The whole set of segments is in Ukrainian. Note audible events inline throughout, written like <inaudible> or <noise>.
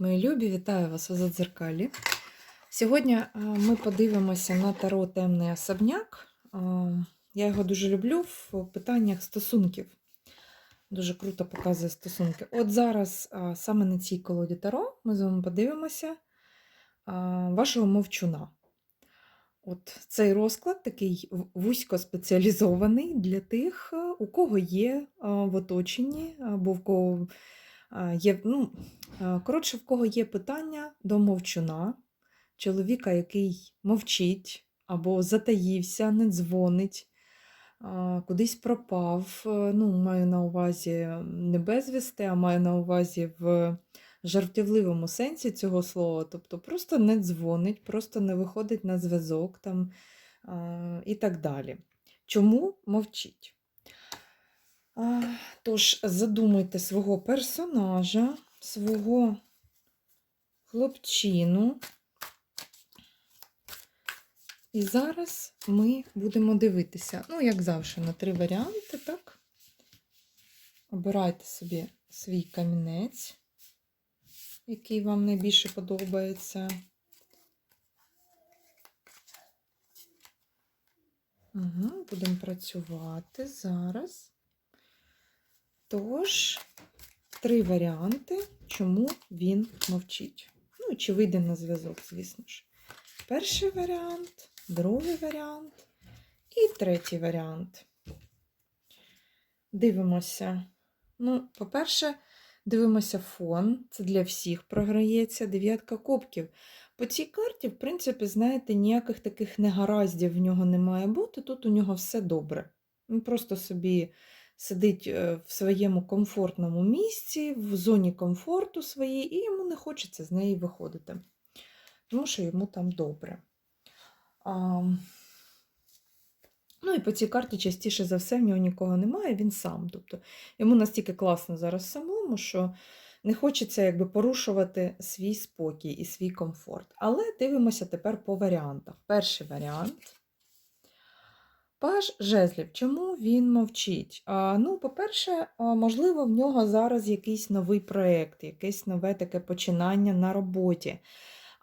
Мої любі! Вітаю вас у Задзеркалі. Сьогодні е, ми подивимося на таро темний особняк. Е, Я його дуже люблю в питаннях стосунків. Дуже круто показує стосунки. От зараз е, саме на цій колоді таро ми з вами подивимося вашого мовчуна. От цей розклад такий вузько спеціалізований для тих, у кого є в оточенні, або в кого є, ну, е, коротше, в кого є питання до мовчуна, чоловіка, який мовчить або затаївся, не дзвонить, е, кудись пропав. е, Ну, маю на увазі не безвісти, а маю на увазі в жартівливому сенсі цього слова. Тобто просто не дзвонить, просто не виходить на зв'язок там е, і так далі. Чому мовчить? Тож задумайте свого персонажа, свого хлопчину. І зараз ми будемо дивитися, ну, як завжди, на три варіанти, так? Обирайте собі свій камінець, який вам найбільше подобається. Угу, будемо працювати зараз. Тож, три варіанти, чому він мовчить. Ну, чи вийде на зв'язок, звісно ж. Перший варіант, другий варіант і третій варіант. Дивимося. Ну, по-перше, дивимося фон. Це для всіх програється. Дев'ятка кубків. По цій карті, в принципі, знаєте, ніяких таких негараздів в нього не має бути. Тут у нього все добре. Він просто собі сидить е, в своєму комфортному місці, в зоні комфорту своїй, і йому не хочеться з неї виходити, тому що йому там добре. А, ну і по цій карті частіше за все в нього нікого немає, він сам. Тобто йому настільки класно зараз самому, що не хочеться якби порушувати свій спокій і свій комфорт. Але дивимося тепер по варіантах. Перший варіант. Паж жезлів. Чому він мовчить? А, ну, по-перше, можливо, в нього зараз якийсь новий проєкт, якесь нове таке починання на роботі,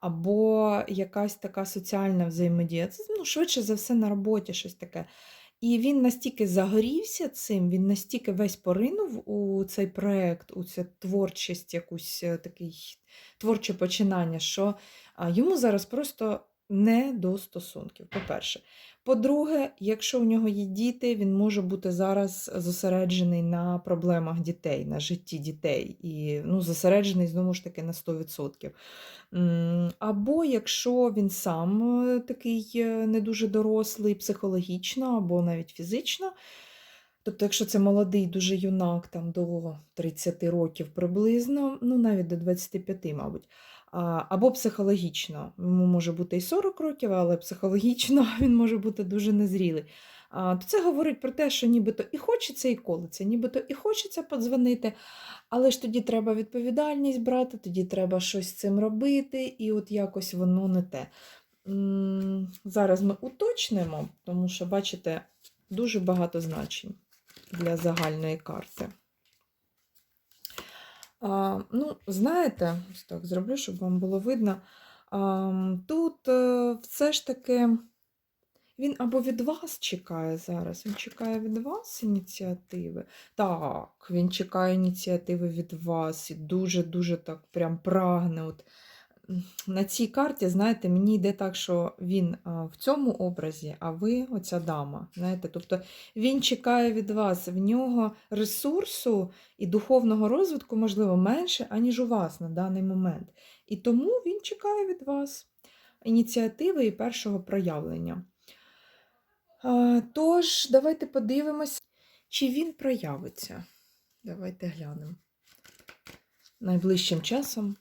або якась така соціальна взаємодія. Це ну, швидше за все на роботі щось таке. І він настільки загорівся цим, він настільки весь поринув у цей проєкт, у цю творчість, якусь е, такий творче починання, що йому зараз просто не до стосунків. По-перше. По-друге, якщо у нього є діти, він може бути зараз зосереджений на проблемах дітей, на житті дітей, і ну, зосереджений знову ж таки на 100%. Або якщо він сам е, такий е, не дуже дорослий психологічно або навіть фізично. Тобто, якщо це молодий, дуже юнак, там до 30 років приблизно, ну навіть до 25, мабуть. Або психологічно. Йому може бути і 40 років, але психологічно <laughs> він може бути дуже незрілий. То це говорить про те, що нібито і хочеться, і колиться, нібито і хочеться подзвонити, але ж тоді треба відповідальність брати, тоді треба щось з цим робити, і от якось воно не те. Зараз ми уточнимо, тому що, бачите, дуже багато значень для загальної карти. А, ну, знаєте, так зроблю, щоб вам було видно. А, тут е, все ж таки він або від вас чекає зараз, він чекає від вас ініціативи. Так, він чекає ініціативи від вас і дуже-дуже так прям прагне. От, на цій карті, знаєте, мені йде так, що він в цьому образі, а ви оця дама. Знаєте, тобто він чекає від вас, в нього ресурсу і духовного розвитку, можливо, менше, аніж у вас на даний момент. І тому він чекає від вас ініціативи і першого проявлення. Тож, давайте подивимось, чи він проявиться. Давайте глянемо. Найближчим часом.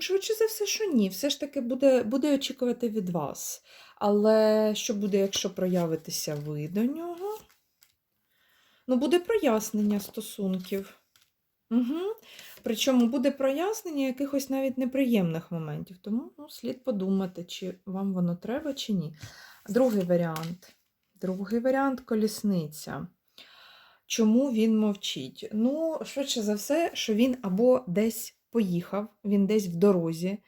Швидше за все, що ні. Все ж таки буде, буде очікувати від вас. Але що буде, якщо проявитеся ви до нього? Ну, буде прояснення стосунків. Угу. Причому буде прояснення якихось навіть неприємних моментів. Тому ну, слід подумати, чи вам воно треба, чи ні. Другий варіант. Другий варіант колісниця. Чому він мовчить? Ну, швидше за все, що він або десь поїхав, він десь в дорозі,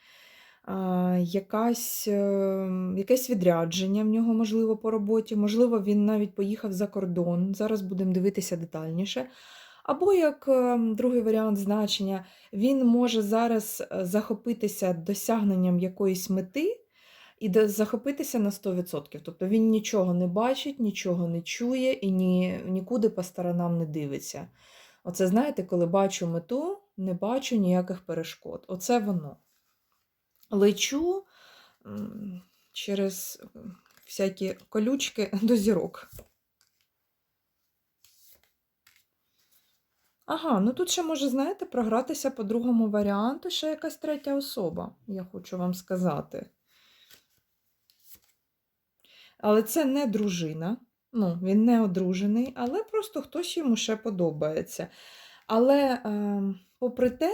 якась, е, якесь відрядження в нього, можливо, по роботі, можливо, він навіть поїхав за кордон. Зараз будемо дивитися детальніше. Або як е, другий варіант значення, він може зараз е, захопитися досягненням якоїсь мети і захопитися на 100%. Тобто він нічого не бачить, нічого не чує і ні, нікуди по сторонам не дивиться. Оце, знаєте, коли бачу мету, не бачу ніяких перешкод. Оце воно. Лечу через всякі колючки <laughs> до зірок. Ага, ну тут ще може, знаєте, програтися по другому варіанту, ще якась третя особа, я хочу вам сказати. Але це не дружина, ну, він не одружений, але просто хтось йому ще подобається. Але, е, попри те,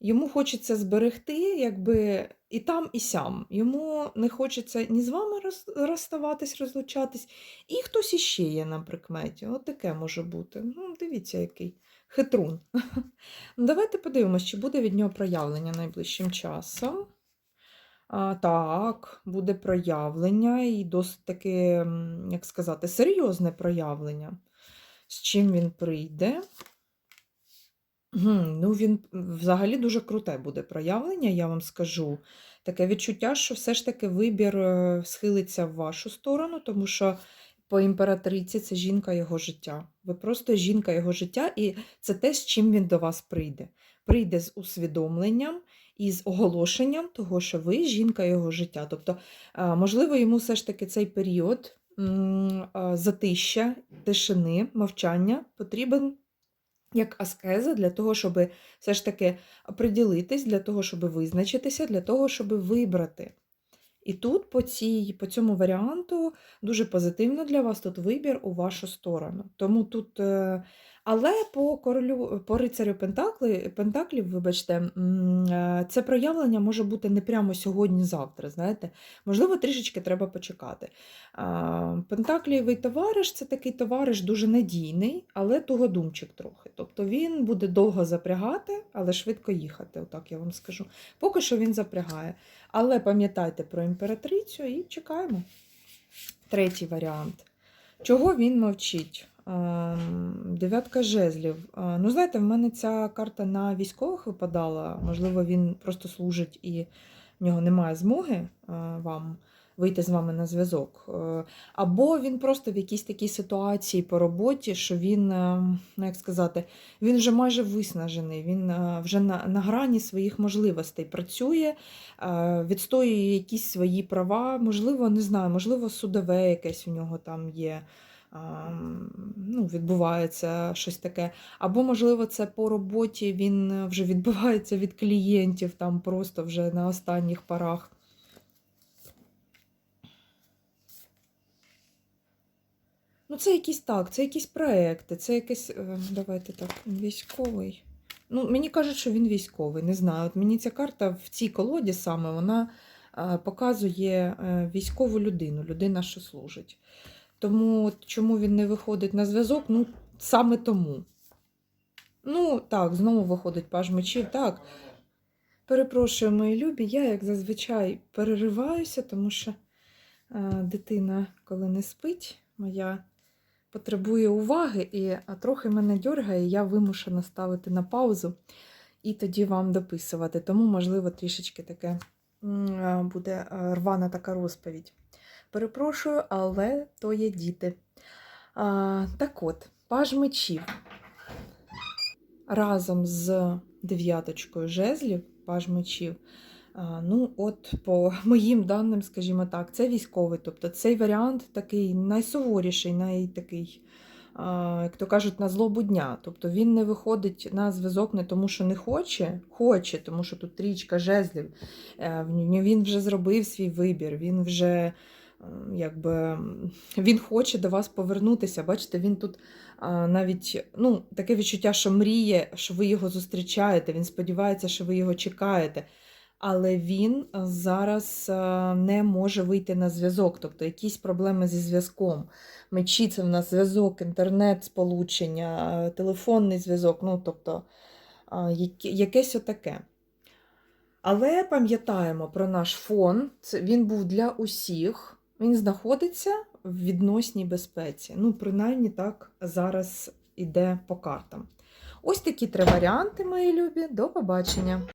йому хочеться зберегти, якби і там, і сям. Йому не хочеться ні з вами роз- розставатись, розлучатись, і хтось іще є на прикметі. От таке може бути. Ну, дивіться, який хитрун. <laughs> Давайте подивимось, чи буде від нього проявлення найближчим часом. А, так, буде проявлення і досить таки, як сказати, серйозне проявлення. З чим він прийде? Ну, він взагалі дуже круте буде проявлення, я вам скажу. Таке відчуття, що все ж таки вибір е, схилиться в вашу сторону, тому що по імператриці це жінка його життя. Ви просто жінка його життя, і це те, з чим він до вас прийде. Прийде з усвідомленням і з оголошенням того, що ви жінка його життя. Тобто, е, можливо, йому все ж таки цей період е, затища, тишини, мовчання потрібен як аскеза для того, щоб все ж таки приділитись, для того, щоб визначитися, для того, щоб вибрати. І тут по, цій, по цьому варіанту дуже позитивно для вас тут вибір у вашу сторону. Тому тут, е, але по королю, по рицарю Пентакли, Пентаклів, вибачте, е, це проявлення може бути не прямо сьогодні-завтра. Знаєте, можливо, трішечки треба почекати. Пентаклієвий товариш це такий товариш дуже надійний, але тугодумчик трохи. Тобто він буде довго запрягати, але швидко їхати, отак я вам скажу. Поки що він запрягає. Але пам'ятайте про імператрицю і чекаємо. Третій варіант. Чого він мовчить? Ем, Дев'ятка жезлів. Е, Ну, знаєте, в мене ця карта на військових випадала. Можливо, він просто служить і в нього немає змоги е, вам вийти з вами на зв'язок. Е, Або він просто в якійсь такій ситуації по роботі, що він, ну як сказати, він вже майже виснажений, він вже на, на грані своїх можливостей працює, відстоює якісь свої права, можливо, не знаю, можливо, судове якесь у нього там є. Ну, відбувається щось таке. Або, можливо, це по роботі він е, вже відбувається від клієнтів, там просто вже на останніх парах. Ну, це якісь так, це якісь проекти, це якийсь. е, Давайте так, військовий. Ну, мені кажуть, що він військовий, не знаю. От мені ця карта в цій колоді саме вона е, показує військову людину, людина, що служить. Тому чому він не виходить на зв'язок? Ну, саме тому. Ну, так, знову виходить паж мечів. Так. Перепрошую, мої любі, я, як зазвичай, перериваюся, тому що е, дитина, коли не спить, моя потребує уваги, і а, трохи мене дьоргає, я вимушена ставити на паузу і тоді вам дописувати. Тому, можливо, трішечки таке е, буде е, рвана така розповідь. Перепрошую, але то є діти. А, так от, паж мечів разом з дев'яточкою жезлів, паж мечів. Ну, от, по моїм даним, скажімо так, це військовий. Тобто цей варіант такий найсуворіший, найтакий, як то кажуть, на злобу дня. Тобто він не виходить на зв'язок не тому, що не хоче, хоче, тому що тут трічка жезлів. Е, Він вже зробив свій вибір, він вже. Якби він хоче до вас повернутися. Бачите, він тут навіть ну, таке відчуття, що мріє, що ви його зустрічаєте. Він сподівається, що ви його чекаєте. але він зараз не може вийти на зв'язок, тобто якісь проблеми зі зв'язком. Мечі це в нас зв'язок, інтернет, сполучення, телефонний зв'язок, ну тобто якесь отаке. Але пам'ятаємо про наш фон. Він був для усіх. Він знаходиться в відносній безпеці. Ну, принаймні так зараз іде по картам. Ось такі три варіанти, мої любі. До побачення!